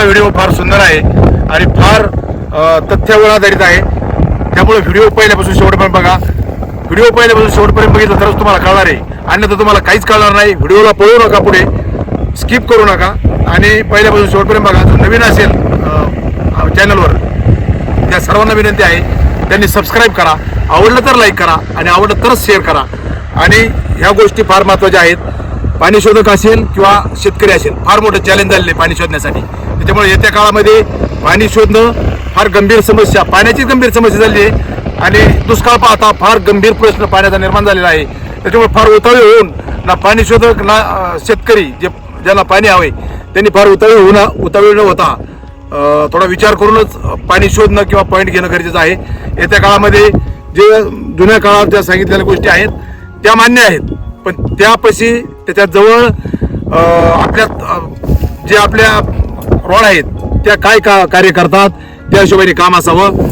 आजचा व्हिडिओ फार सुंदर आहे आणि फार तथ्यावर आधारित आहे. त्यामुळे व्हिडिओ पहिल्यापासून शेवटपर्यंत बघा. व्हिडिओ पहिल्यापासून शेवटपर्यंत बघितलं तरच तुम्हाला कळणार आहे. अन्यथा तुम्हाला काहीच कळणार नाही. व्हिडिओला पळू नका पुढे. स्किप करू नका. आणि पहिल्यापासून शेवटपर्यंत बघा. जो नवीन असेल चॅनलवर त्या सर्वांना विनंती आहे त्यांनी सबस्क्राईब करा. आवडलं तर लाईक करा आणि आवडलं तरच शेअर करा. आणि ह्या गोष्टी फार महत्त्वाच्या आहेत. पाणी शोधक असेल किंवा शेतकरी असेल फार मोठं चॅलेंज झालेलं आहे पाणी शोधण्यासाठी. त्यामुळे येत्या काळामध्ये पाणी शोधणं फार गंभीर समस्या पाण्याची गंभीर समस्या झाली आहे. आणि दुष्काळ पाहता फार गंभीर प्रश्न पाण्याचा निर्माण झालेला आहे. त्याच्यामुळे फार उतावळे होऊन ना पाणी शोधक ना शेतकरी जे ज्यांना पाणी हवे त्यांनी फार उतावळे होऊन उतावळे न होता थोडा विचार करूनच पाणी शोधणं किंवा पॉईंट घेणं गरजेचं आहे. येत्या काळामध्ये जे जुन्या काळात ज्या सांगितलेल्या गोष्टी आहेत त्या मान्य आहेत. पण त्यापाशी त्याच्याजवळ आपल्या जे आपल्या रोड आहेत. त्या काय का कार्य करतात? त्या हिशोबाने काम असावं.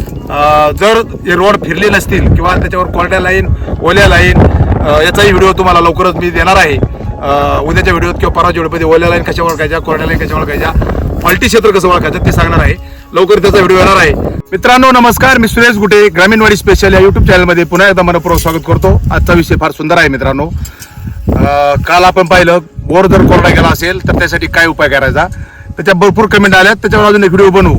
जर हे रोड फिरले नसतील किंवा त्याच्यावर कोरड्या लाईन ओल्या लाईन याचाही व्हिडिओ तुम्हाला लवकरच मी देणार आहे. उद्याच्या व्हिडिओत किंवा परवाच्या व्हिडिओमध्ये ओल्या लाईन कशा ओळखायच्या कोरड्या लाईन कशा ओळखायच्या फॉल्टी क्षेत्र कसं ओळखायचं ते सांगणार आहे. लवकर त्याचा व्हिडिओ येणार आहे. मित्रांनो नमस्कार. मी सुरेश गुटे ग्रामीणवाडी स्पेशल या युट्यूब चॅनलमध्ये पुन्हा एकदा मनपूर्वक स्वागत करतो. आजचा विषय फार सुंदर आहे मित्रांनो. काल आपण पाहिलं बोर जर कोरडा गेला असेल तर त्यासाठी काय उपाय करायचा? त्याच्या भरपूर कमेंट आल्यात त्याच्यावर अजून एक व्हिडिओ बनवू.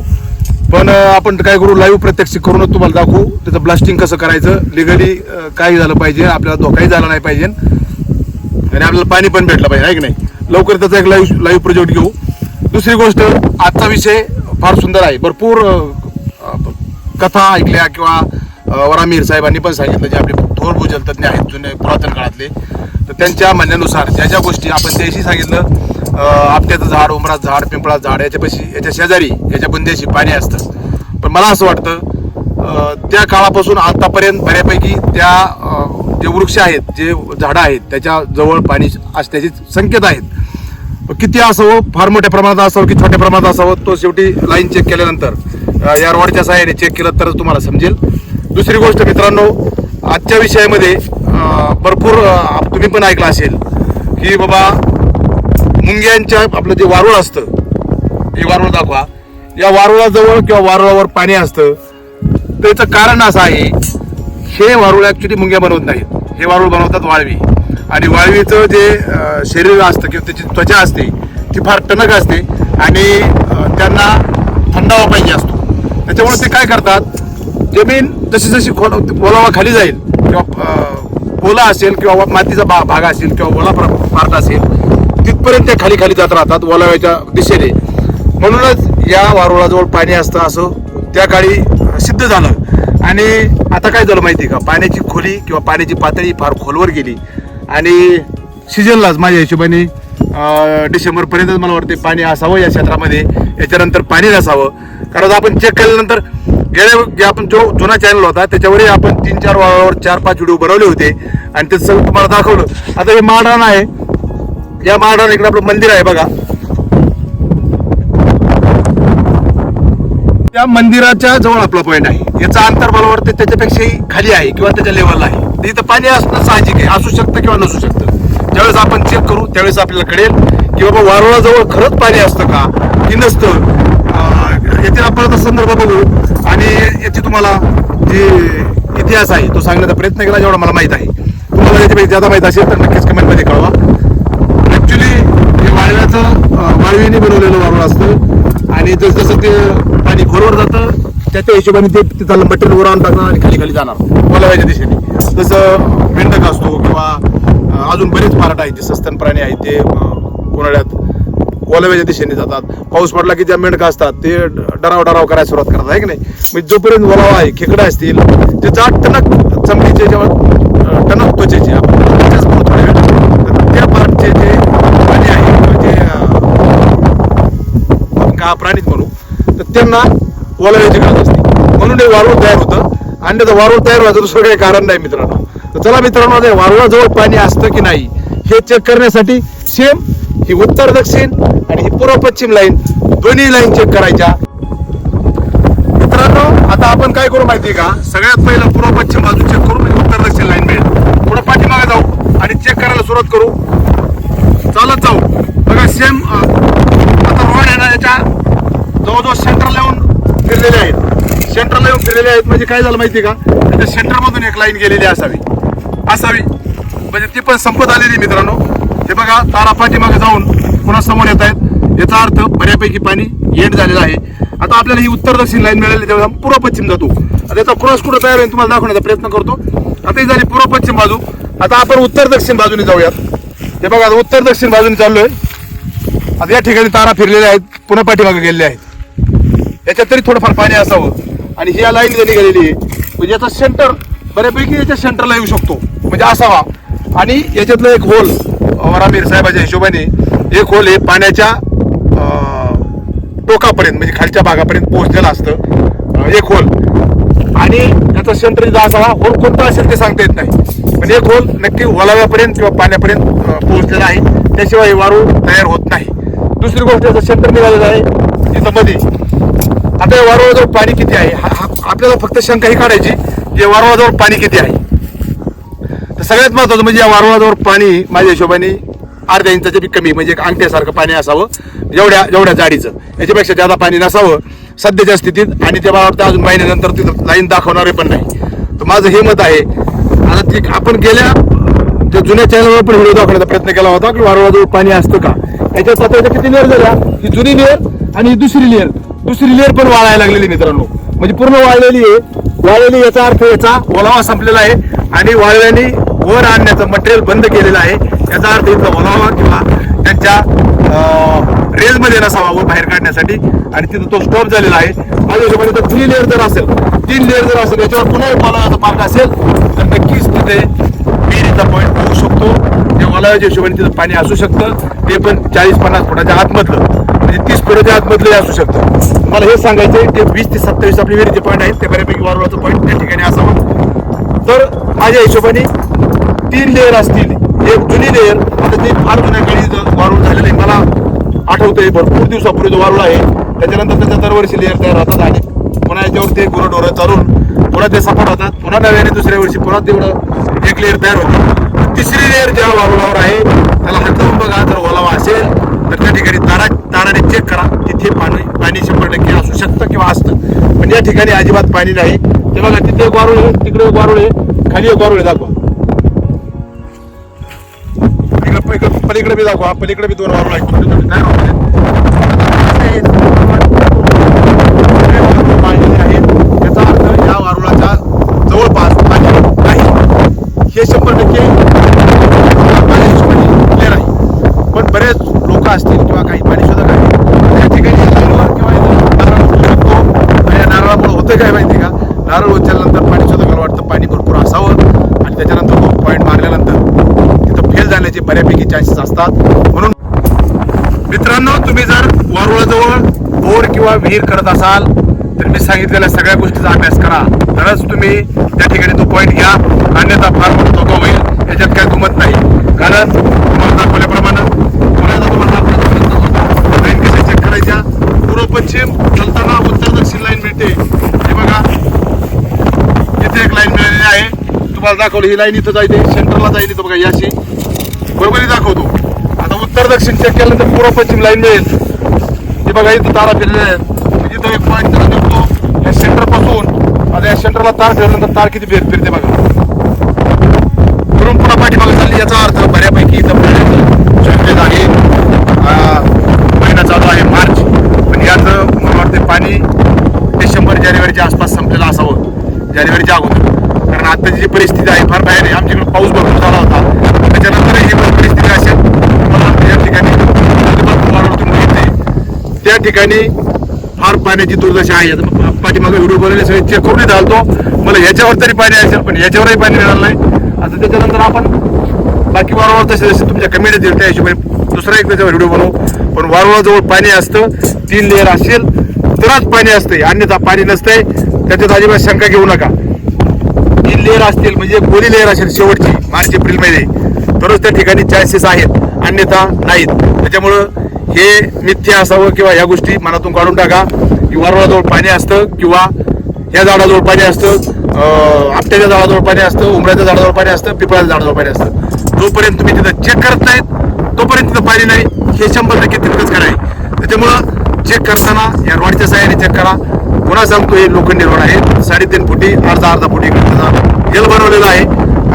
पण आपण काय करू लाईव्ह प्रत्यक्ष करूनच तुम्हाला दाखवू. त्याचं ब्लास्टिंग कसं करायचं लिगली काय झालं पाहिजे आपल्याला धोकाही झाला नाही पाहिजे. आणि आपल्याला पाणी पण भेटलं पाहिजे आहे की नाही? लवकर त्याचा एक लाईव्ह लाईव्ह प्रोजेक्ट घेऊ. दुसरी गोष्ट आजचा विषय फार सुंदर आहे. भरपूर कथा ऐकल्या किंवा वरामीर साहेबांनी पण सांगितलं जे आपले थोर भूजल तज्ञ आहेत जुने पुरातन काळातले. तर त्यांच्या म्हणण्यानुसार ज्या ज्या गोष्टी आपण त्याशी सांगितलं आपट्याचं झाड उमराचं झाड पिंपळाचं झाड याच्यापाशी याच्या शेजारी याच्या बुंद्याशी पाणी असतं. पण मला असं वाटतं त्या काळापासून आतापर्यंत बऱ्यापैकी त्या जे वृक्ष आहेत जे झाडं आहेत त्याच्याजवळ पाणी असण्याचे संकेत आहेत. किती असावं? फार मोठ्या प्रमाणात असावं की छोट्या प्रमाणात असावं? तो शेवटी लाईन चेक केल्यानंतर. या रॉडच्या सहाय्याने चेक केलं तरच तुम्हाला समजेल. दुसरी गोष्ट मित्रांनो आजच्या विषयामध्ये भरपूर तुम्ही पण ऐकलं असेल की बाबा मुंग्यांच्या आपलं जे वारुळ असतं हे वारुळ दाखवा. या वारुळाजवळ किंवा वारुळावर पाणी असतं. त्याचं कारण असं आहे हे वारुळ ऍक्च्युली मुंग्या बनवत नाहीत. हे वारुळ बनवतात वाळवी. आणि वाळवीचं जे शरीर असतं किंवा त्याची त्वचा असते ती फार टणक असते आणि त्यांना थंडावा पाहिजे असतो. त्याच्यामुळे ते काय करतात जमीन जशी जशी खोल ओलावा खाली जाईल किंवा ओला असेल किंवा मातीचा भा भाग असेल किंवा ओला पार्ट असेल तिथपर्यंत ते खाली खाली जात राहतात ओलाव्याच्या दिशेने. म्हणूनच या वारुळाजवळ पाणी असतं असं त्या काळी सिद्ध झालं. आणि आता काय झालं माहिती आहे का? पाण्याची खोली किंवा पाण्याची पातळी फार खोलवर गेली. आणि सीजनलाच माझ्या हिशोबाने डिसेंबरपर्यंतच मला वाटते पाणी असावं या क्षेत्रामध्ये. याच्यानंतर पाणी नसावं कारण आपण चेक केल्यानंतर गेल्या जे आपण जो जुना चॅनल होता त्याच्यावरही आपण तीन चार वारावर चार पाच व्हिडिओ बनवले होते. आणि ते सगळं तुम्हाला दाखवलं. आता हे माळरान आहे या माडावर इकडे आपलं मंदिर आहे बघा. त्या मंदिराच्या जवळ आपला पॉईंट आहे. याचा अंतर मला वाटतं त्याच्यापेक्षाही खाली आहे किंवा त्याच्या लेवलला आहे. तर इथं पाणी असणं साहजिक आहे. असू शकतं किंवा नसू शकतं. ज्यावेळेस आपण चेक करू त्यावेळेस आपल्याला कळेल की बाबा वारुळाजवळ खरंच पाणी असतं का? की नसतं? यातील आपण संदर्भ बघू. आणि याची तुम्हाला जे इतिहास आहे तो सांगण्याचा प्रयत्न केला जेवढा मला माहीत आहे. तुम्हाला याच्यापैकी ज्यादा माहीत असेल तर नक्कीच कमेंटमध्ये कळवा. अं, बनवलेलं वारूळ असतं. आणि जसं जसं ते पाणी खोलवर जातं त्या त्या हिशोबाने ते तिथं मटेरियल वर आणून टाकणार आणि खाली खाली जाणार. ओलाव्याच्या दिशेने. जसं मेंढक असतो किंवा अजून बरेच पार्ट आहेत जे सस्तन प्राणी आहेत ते उन्हाळ्यात ओलाव्याच्या दिशेने जातात. पाऊस पडला की ज्या मेंढका असतात ते डराव डराव करायला सुरुवात करतात आहे की नाही? म्हणजे जोपर्यंत ओलावा आहे खेकडा असतील ते जाट टणक चमडीचे जेव्हा टणक त्वचेचे आपण त्याच्याच बोलू थोड्या वेळात. तर त्या पार्टचे जे प्राणी आहे किंवा जे अं, हा प्राणीच म्हणू तर त्यांना ओलाव्याची गरज असते. म्हणून हे वारुळ तयार होतं. आणि त्याचं वारुळ तयार व्हायचं दुसरं काही कारण नाही मित्रांनो. तर चला मित्रांनो ते वारुळाजवळ पाणी असतं की नाही हे चेक करण्यासाठी सेम ही उत्तर दक्षिण आणि ही पूर्व पश्चिम लाईन दोन्ही लाईन चेक करायच्या. मित्रांनो आता आपण काय करू माहिती का? सगळ्यात पहिलं पूर्व पश्चिम बाजू चेक करू म्हणजे उत्तर दक्षिण लाईन मिळेल पुढे पाठीमागे जाऊ आणि चेक करायला सुरुवात करू. चालत जाऊ. बघा सेम आता याच्या जवळजवळ ना याच्या फिरलेले आहेत. सेंटरला येऊन फिरलेले आहेत. म्हणजे काय झालं माहिती का? त्या सेंटरमधून एक लाईन गेलेली असावी. असावी. म्हणजे ती पण संपत आलेली आहे मित्रांनो. हे बघा तारा पाठीमागे जाऊन पुन्हा समोर येत आहेत. याचा अर्थ बऱ्यापैकी पाणी येट झालेलं आहे. आता आपल्याला ही उत्तर दक्षिण लाईन मिळाली तेव्हा पूर्व पश्चिम जातो. आता याचा क्रॉस कुठं तयार होईल तुम्हाला दाखवण्याचा प्रयत्न करतो. आता ही झाली पूर्व पश्चिम बाजू. आता आपण उत्तर दक्षिण बाजूने जाऊयात. हे बघा आता उत्तर दक्षिण बाजूने चाललोय. आता या ठिकाणी तारा फिरलेल्या आहेत पुन्हा पाठीमागे गेलेल्या आहेत. याच्यात तरी थोडंफार पाणी असावं. आणि ही या लाईन जरी गेलेली आहे. म्हणजे याचा सेंटर बऱ्यापैकी याच्या सेंटरला येऊ शकतो. म्हणजे असावा. आणि याच्यातलं एक होल वरामीर साहेबाच्या हिशोबाने एक होल हे पाण्याच्या टोकापर्यंत म्हणजे खालच्या भागापर्यंत पोहोचलेलं असतं. एक होल आणि याचा सेंटर इथं असावा. होल कोणता असेल ते सांगता येत नाही. पण एक होल नक्की ओलाव्यापर्यंत किंवा पाण्यापर्यंत पोहोचलेला आहे. त्याशिवाय वारू तयार होत नाही. दुसरी गोष्ट याचं सेंटर निघालेलं आहे तिथं मध्ये आता या पाणी किती आहे? हा- आपल्याला फक्त शंका ही काढायची की वारवाजवळ पाणी किती आहे? तर सगळ्यात महत्वाचं म्हणजे या वारवाजवळ पाणी माझ्या हिशोबाने अर्ध्या इंचाच्या बी कमी म्हणजे एक अंगठ्यासारखं पाणी असावं जेवढ्या जेवढ्या जाडीचं. याच्यापेक्षा जादा पाणी नसावं सध्याच्या स्थितीत आणि त्या मला वाटतं अजून महिन्यानंतर तिथं लाईन दाखवणारे पण नाही. तर माझं हे मत आहे आता ती आपण गेल्या त्या जुन्या चॅनलवर पण व्हिडिओ दाखवण्याचा प्रयत्न केला होता की वारुळाजवळ पाणी असतं का? याच्यात आता याच्या किती लेअर झाल्या? ही जुनी लेअर आणि ही दुसरी लेअर दुसरी लेअर पण वाळायला लागलेली मित्रांनो. म्हणजे पूर्ण वाळलेली आहे. वाळलेली याचा अर्थ याचा ओलावा संपलेला आहे आणि वाळल्याने वर आणण्याचं मटेरियल बंद केलेलं आहे. याचा अर्थ इथं ओलावा किंवा त्यांच्या रेलमध्ये नसावा वर बाहेर काढण्यासाठी. आणि तिथं तो स्टॉप झालेला आहे. माझ्या हिशोबाने तर थ्री लेअर जर असेल तीन लेअर जर असेल याच्यावर पुन्हा एक ओलाव्याचा पाक असेल तर नक्कीच तिथे विहिरीचा पॉईंट पाहू शकतो. ते ओलाव्याच्या हिशोबाने तिथं पाणी असू शकतं ते पण चाळीस पन्नास फुटाच्या आतमधलं. म्हणजे तीस फुटाच्या आतमधलं असू शकतं. मला हे सांगायचं आहे ते वीस ते सत्तावीस आपली विहिरीचे पॉईंट आहेत ते बऱ्यापैकी वारुळाचं पॉईंट त्या ठिकाणी असावं. तर माझ्या हिशोबाने तीन लेअर असतील एक जुनी लेअर आता ते फार जुन्या काळी वारुळ झालेलं आहे. मला आठवतंय भरपूर दिवसापूर्वी जो वारुळ आहे त्याच्यानंतर त्याच्या दरवर्षी लेअर तयार होतात आणि पुन्हा याच्यावर ते गुरंढोरं चालून पुन्हा ते सपाट होतात पुन्हा नव्याने दुसऱ्या वर्षी पुन्हा तेवढं एक लेअर तयार होते. तिसरी लेअर ज्या वारुळावर आहे त्याला हात बघा जर ओलावा असेल तर त्या ठिकाणी तारा ताराने चेक करा. तिथे पाणी पाणी शंभर टक्के असू शकतं किंवा असतं. पण या ठिकाणी अजिबात पाणी नाही. ते बघा तिथे एक वारुळ आहे तिकडे एक वारुळ आहे. खाली एक वारुळ आहे दाखवा. पलीकडे पलीकडे बी दाखवा. पलीकडे बी दोन वारुळ आहेत छोटे छोटे तयार होते पाणी आहे याचा अर्थ या वारुळाच्या जवळपास पाणी नाही हे शंभर टक्के माझ्या हिशोबाने clear आहे पण सुद्धा असतील किंवा काही पाणी शोधक आहेत त्या ठिकाणी किंवा नारळ उचलू शकतो. आणि या नारळामुळे होतं काय माहिती का? नारळ उचलल्यानंतर पाणी शोधकाला वाटतं पाणी भरपूर असावं. आणि त्याच्यानंतर तो पॉईंट मारल्यानंतर तिथं फेल जाण्याचे बऱ्यापैकी चान्सेस असतात. म्हणून मित्रांनो तुम्ही जर वारुळाजवळ बोर किंवा विहीर करत असाल तर मी सांगितलेल्या सगळ्या गोष्टीचा अभ्यास करा. तरच तुम्ही त्या ठिकाणी तो पॉईंट घ्या. अन्यथा फार मोठा धोका होईल. याच्यात काय दुमत नाही. कारण तुम्हाला दाखवल्याप्रमाणे पुन्हा एकदा तुम्हाला दाखवण्याचा प्रयत्न करतो. लाईन कशा चेक करायच्या पूर्व पश्चिम चलताना उत्तर दक्षिण लाईन मिळते हे बघा इथे एक लाईन मिळालेली आहे तुम्हाला दाखवली ही लाईन इथं जायते सेंटरला जाईल इथं बघा याशी बरोबर दाखवतो. आता उत्तर दक्षिण चेक केल्यानंतर पूर्व पश्चिम लाईन मिळेल. हे बघा इथं तारा फिरलेल्या आहेत. तिथं इथं एक पॉईंट त्याला निघतो या सेंटरपासून आता या सेंटरला तार फिरल्यानंतर तार किती फिर फिरते बघा. वरून पुन्हा पाठीमागे चालली याचा अर्थ बऱ्यापैकी इथं पाण्याचं चॉईस आहे. महिना चालू आहे मार्च. पण याचं मला वाटतं पाणी डिसेंबर जानेवारीच्या आसपास संपलेलं असावं. जानेवारीच्या जी परिस्थिती आहे फार बाहेर आहे. आमच्याकडे पाऊस भरपूर झाला होता. त्याच्यानंतर ही परिस्थिती असेल मला या ठिकाणी वाढवून त्या ठिकाणी फार पाण्याची दुर्दशा आहे. आता पा- पाठीमागे व्हिडिओ बनवले सगळे चेक करून घालतो मला ह्याच्यावर तरी पाणी असेल पण ह्याच्यावरही पाणी मिळालं नाही. आता त्याच्यानंतर आपण बाकी वारंवार तसे जसे तुमच्या कमेंट येतील त्या हिशोबाने दुसरा एक त्याच्यावर व्हिडिओ बनवू. पण वारंवार पाणी असतं तीन लेअर असेल तरच पाणी असतंय. अन्यथा पाणी नसतंय. त्याच्यात अजिबात शंका घेऊ नका. जी लेअर असतील म्हणजे कोरी लेअर असेल शेवटची मार्च एप्रिलमध्ये तरच त्या ठिकाणी चान्सेस आहेत अन्यथा नाहीत. त्याच्यामुळं हे मिथ्य असावं किंवा ह्या गोष्टी मनातून काढून टाका. की वारवाजवळ पाणी असतं किंवा ह्या झाडाजवळ पाणी असतं आपट्याच्या झाडाजवळ पाणी असतं उमऱ्याच्या झाडाजवळ पाणी असतं पिपळाच्या झाडाजवळ पाणी असतं. जोपर्यंत तुम्ही तिथं चेक करत नाहीत तोपर्यंत तिथं पाणी नाही. हे शंभर टक्के तितकंच खरं त्याच्यामुळं चेक करताना या रॉडच्या साह्याने चेक करा. पुन्हा सांगतो हे लोखंडीरोड आहे साडेतीन फुटी अर्धा अर्धा फुटी त्याचा हेल बनवलेला आहे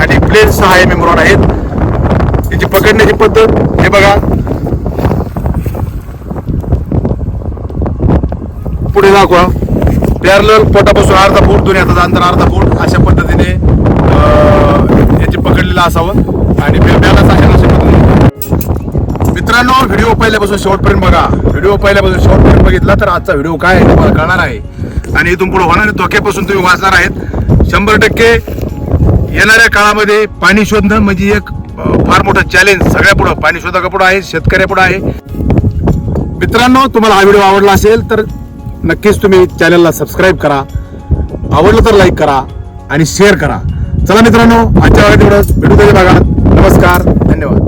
आणि प्लेन सहा एम एम रोड आहेत. त्याची पकडण्याची पद्धत हे बघा. पुढे दाखवा. पॅरल पोटापासून अर्धा फूट दोन्ही हाताचा अंतर अर्धा फूट अशा पद्धतीने याचे पकडलेलं असावं. आणि बॅलन्स अशा पद्धतीने. मित्रांनो व्हिडिओ पहिल्यापासून शेवटपर्यंत बघा. व्हिडिओ पहिल्यापासून शेवटपर्यंत बघितला तर आजचा व्हिडिओ काय आहे तुम्हाला कळणार आहे. आणि इथून पुढे होणाऱ्या धोक्यापासून तुम्ही वाचणार आहेत. शंभर टक्के येणाऱ्या काळामध्ये पाणी शोधणं म्हणजे एक फार मोठं चॅलेंज सगळ्या पुढं पाणी शोधका पुढं आहे शेतकऱ्यापुढं आहे. मित्रांनो तुम्हाला हा व्हिडिओ आवडला असेल तर नक्कीच तुम्ही चॅनलला सबस्क्राईब करा. आवडलं तर लाईक करा आणि शेअर करा. चला मित्रांनो आजच्या भागात एवढंच. भेटू तरी बघा. नमस्कार धन्यवाद.